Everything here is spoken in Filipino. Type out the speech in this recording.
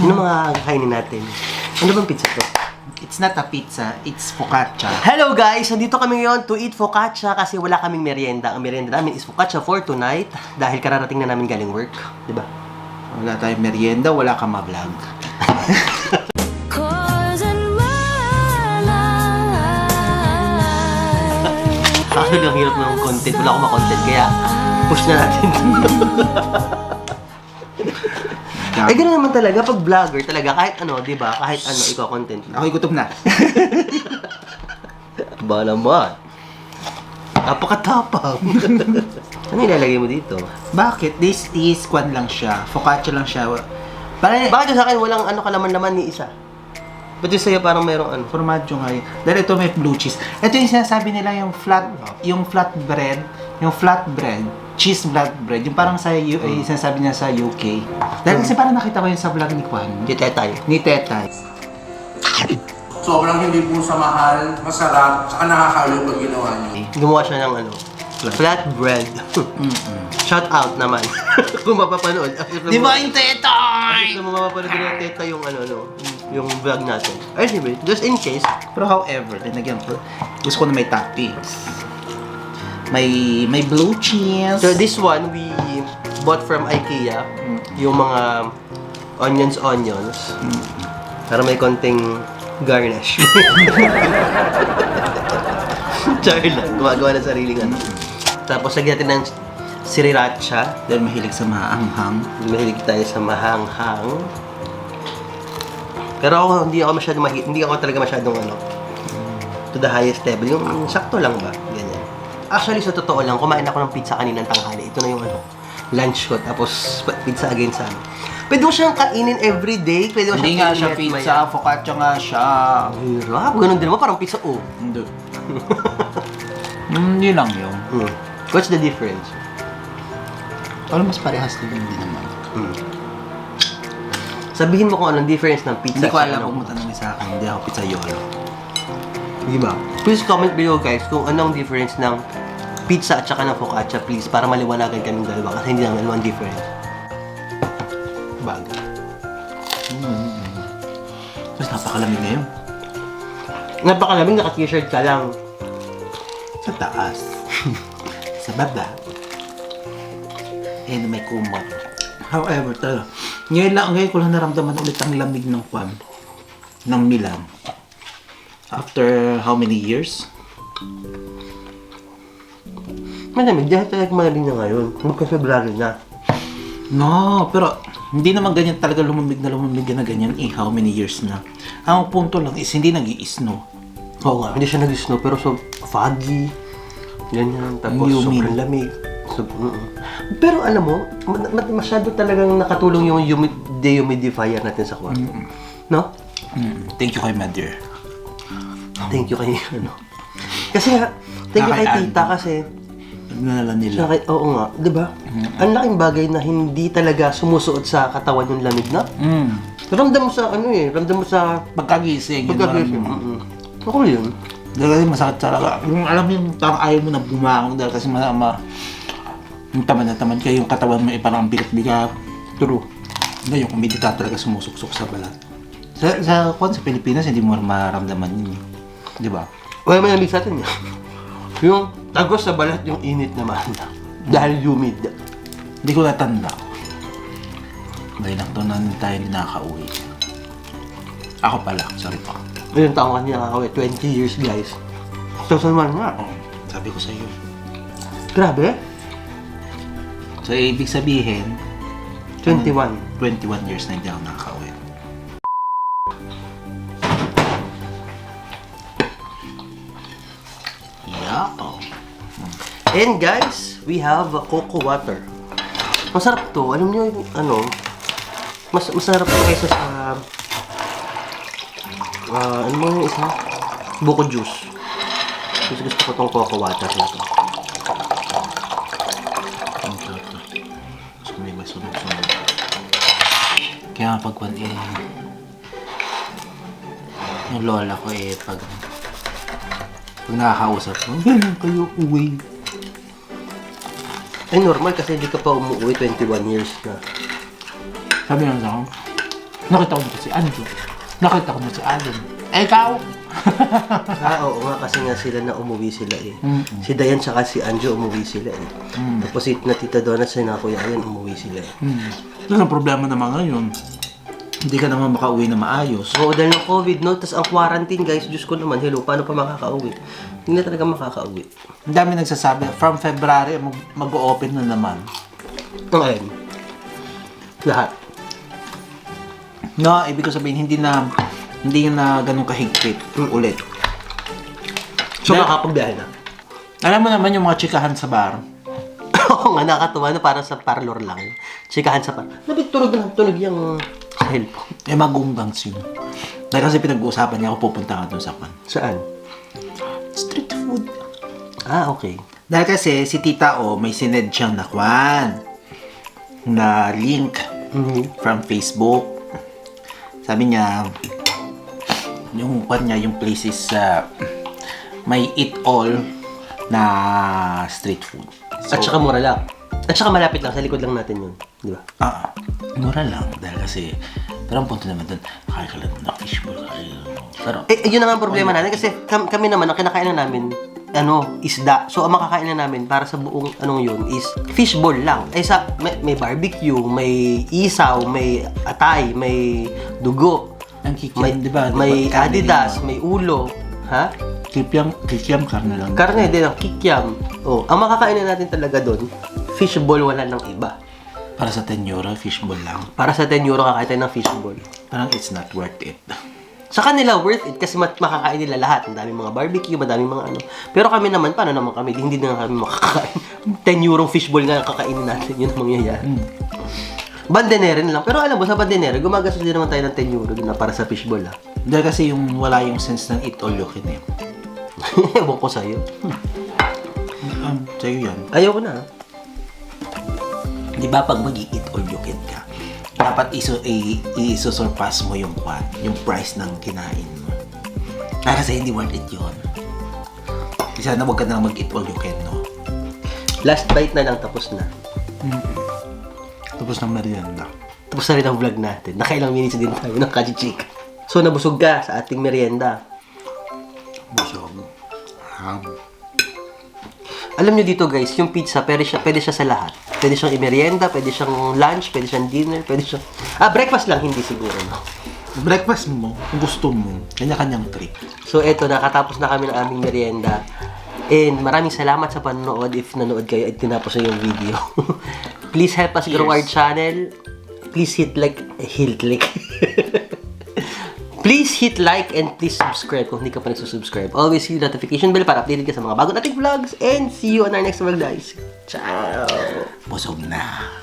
Ano mga kainin natin? Ano bang pizza to? It's not a pizza, it's focaccia. Hello guys! Nandito kami ngayon to eat focaccia kasi wala kaming merienda. Ang merienda namin is focaccia for tonight dahil kararating na namin galing work. Di ba? Wala tayong merienda, wala kang ma-vlog. Actually, ang hirap ng content. Wala akong ma-content kaya push na natin. eh, ganoon naman talaga. Pag vlogger talaga, kahit ano, di ba? Kahit ano, ikaw content. Ako'y gutom na. Ba naman. Napakatapang. ano ilalagay mo dito? Bakit? This is kwan lang siya. Focaccia lang siya. Parang Bakit sa akin walang ano kalaman-laman ni isa? Ba't yung sa'yo parang merong ano? formaggio nga yun. Dahil ito may blue cheese. Ito yung sinasabi nila yung flat, yung flat bread, yung flat bread, cheese flat bread, yung parang sa, U- yung sinasabi niya sa UK. Dahil kasi parang nakita ko yun sa vlog ni Kwan, Di tayo. ni Tetay. Sobrang hindi po sa mahal, masarap, saka nakakalo pag ginawa niyo. Gumawa siya ng ano, flatbread. Shout out naman. Kung mapapanood. Di ba yung Tetay? Kung mapapanood ni Teta yung ano, no, yung vlog natin. Anyway, just in case, Pero however, linagyan ko, gusto ko na may toppings. May may blue cheese. so this one we bought from IKEA. Yung mga onions, onions. Para may konting garnish. Char lang. Gumagawa ng sariling ano. Tapos lagyan natin ng sriracha. Dahil mahilig sa maanghang. Mahilig tayo sa mahanghang. Pero ako, hindi ako masyadong mahi- hindi ako talaga masyadong ano, to the highest level. Yung sakto lang ba? Actually, sa totoo lang, kumain ako ng pizza kaninang tanghali. Ito na yung ano, lunch ko. Tapos, pizza again sa ano. Pwede mo siyang kainin every day. Pwede mo Hindi siyang nga siya kainin at pizza, maya. focaccia nga siya. Ang Hirap. Ganun din naman. Parang pizza, oh. Hindi. Hindi lang yun. Hmm. What's the difference? Alam mas parehas din hindi naman. Hmm. Sabihin mo kung anong difference ng pizza Hindi ko sa alam ano. kung mo tanongin sa akin. Hindi ako pizzaiolo. Di ba? Please comment below guys kung anong difference ng pizza at saka ng focaccia please para maliwanagan kaming dalawa kasi hindi alam ang difference. Bagay. Mas napakalamig ngayon. Napakalamig naka-t-shirt ka lang. Sa taas. sa baba. And may kumot. However, talaga. Ngayon lang, ngayon ko lang naramdaman ulit ang lamig ng kwan. Ng Milan. After how many years? Malamig, dahil talaga malamig na ngayon. Magka-February na. No, pero hindi naman ganyan talaga lumamig na lumamig na ganyan eh. How many years na? Ang punto lang is hindi nag snow Oo nga, hindi siya nag-snow pero so foggy. Ganyan, tapos Humid. sobrang lamig. So, mm-mm. Pero alam mo, ma- ma- masyado talagang nakatulong yung humid dehumidifier natin sa kwarto. No? Mm, thank you kay Mother. Thank you kay ano. Kasi nga, thank you kay tita kasi Naglalala nila. siya kay, oo nga, di ba? Ang laking bagay na hindi talaga sumusuot sa katawan yung lamig na. Mm. Ramdam mo sa ano eh, ramdam mo sa Pagkagising, yun pagkagising. parang- Mm-mm. Ako yun. Dahil kasi masakit talaga. Yung alam mo yung parang ayaw mo na bumangon dahil kasi ma, ma yung tamad na tamad kayo, yung katawan mo ay parang bigat-bigat. True. Ngayon, kung hindi ka talaga sumusuksok sa balat. Sa, sa, kung sa Pilipinas, hindi mo mararamdaman yun. eh. Di ba? Wala may lamig sa atin yan. yung tagos sa balat yung init naman. Dahil humid. Hindi ko natanda. Dahil lang to na tayo hindi nakaka-uwi. Ako pala, sorry pa. Ilang taong ka niya nakakawin? 20 years guys. 2001 nga. Oh, sabi ko sa iyo. Grabe. So, ibig sabihin, 21. 21 years na hindi ako nakaka-uwi. Yeah. And guys, we have cocoa water. Masarap to. Alam niyo yung ano, mas masarap to kaysa sa ah ano yung isa? Buko juice. Gusto gusto ko tong cocoa water na to. Ang sarap to. Tapos may may sunog-sunog. Kaya pag eh, yung lola ko eh, pag pag nakakausap ko, ganun kayo uwi. Ay normal kasi hindi ka pa umuwi 21 years na. Sabi niya sa akin, nakita ko dito si Andrew. Nakita ko na si Allen. Eh, ikaw? Ah, oo nga kasi nga sila na umuwi sila eh. Mm-mm. Si Dayan tsaka si Anjo umuwi sila eh. Tapos si na Tita Donna sa na Kuya Ayan umuwi sila eh. Hmm. Yun ang problema naman ngayon. Hindi ka naman makauwi na maayos. Oo, dahil ng COVID, no? Tapos ang quarantine, guys, Diyos ko naman, hello, paano pa makakauwi? Hindi na talaga makakauwi. Ang dami nagsasabi, from February, mag- mag-open na naman. Ayun. Lahat. No, ibig ko sabihin, hindi na, hindi na ganun kahigpit ulit. So, Na- makakapagbiyahe na. Alam mo naman yung mga chikahan sa bar. Oo nga, nakakatuwa na parang sa parlor lang. Chikahan sa parlor. Nabit tulog na tulog yung sa cellphone. Eh, magunggangs yun. Dahil kasi pinag-uusapan niya ako pupunta ka doon sa kan. Saan? Street food. Ah, okay. Dahil kasi si Tita O may sined siyang nakwan na link Mhm. from Facebook. Sabi niya, yung kwan niya, yung places sa may eat all na street food. So, At saka mura lang. At saka malapit lang, sa likod lang natin yun. Di ba? ah, mura lang. Dahil kasi, pero ang punto naman doon, kaya ka lang na fishbowl. Kaya, pero, Eh, yun na nga ang problema natin kasi kam- kami naman, ang kinakain na namin, ano, isda. So, ang makakain na namin para sa buong anong yun is fishball lang. Eh, sa, may, may barbecue, may isaw, may atay, may dugo, ang kikiam, may, di ba? may Di ba, karne adidas, may ulo. Ha? Yun? Kikiam, kikiam karne lang. Karne din, ang kikiam. Oh, ang makakain na natin talaga doon, fishball wala ng iba. Para sa 10 euro, fishbowl lang. Para sa 10 euro kakain tayo ng fishball. Parang it's not worth it. Sa kanila worth it kasi mat- makakain nila lahat. Ang daming mga barbecue, madaming mga ano. Pero kami naman, paano naman kami? Hindi na kami makakain. 10 euro fishball nga ang kakainin natin. Yun ang mangyayari. Bandenere na lang. Pero alam mo, sa bandenere, gumagastos din naman tayo ng 10 euro na para sa fishball ha. Dahil kasi yung wala yung sense ng eat all you can eh. Ewan ko sa'yo. Um, sa'yo yan. Ayaw ko na. Di ba pag mag eat all you can ka, dapat iso, i, i-surpass mo yung kwan, yung price ng kinain mo. Ah, kasi hindi worth it yun. Isa na huwag ka na mag-eat all you can, no? Last bite na lang, tapos na. Tapos ng merienda. Tapos na rin ang vlog natin. Nakailang minutes din tayo ng kachichika. So, nabusog ka sa ating merienda. Busog. Um, Alam nyo dito guys, yung pizza, pwede siya, pwede siya sa lahat. Pwede siyang imerienda, pwede siyang lunch, pwede siyang dinner, pwede siyang... Ah, breakfast lang, hindi siguro, no? breakfast mo, kung gusto mo, kanya-kanyang trip. So, eto, nakatapos na kami ng aming merienda. And maraming salamat sa panonood if nanood kayo at tinapos na yung video. Please help us grow our channel. Please hit like, hit like. please hit like and please subscribe kung hindi ka pa nagsusubscribe. Always hit notification bell para updated ka sa mga bago nating vlogs. And see you on our next vlog, guys. Ciao! Busog na.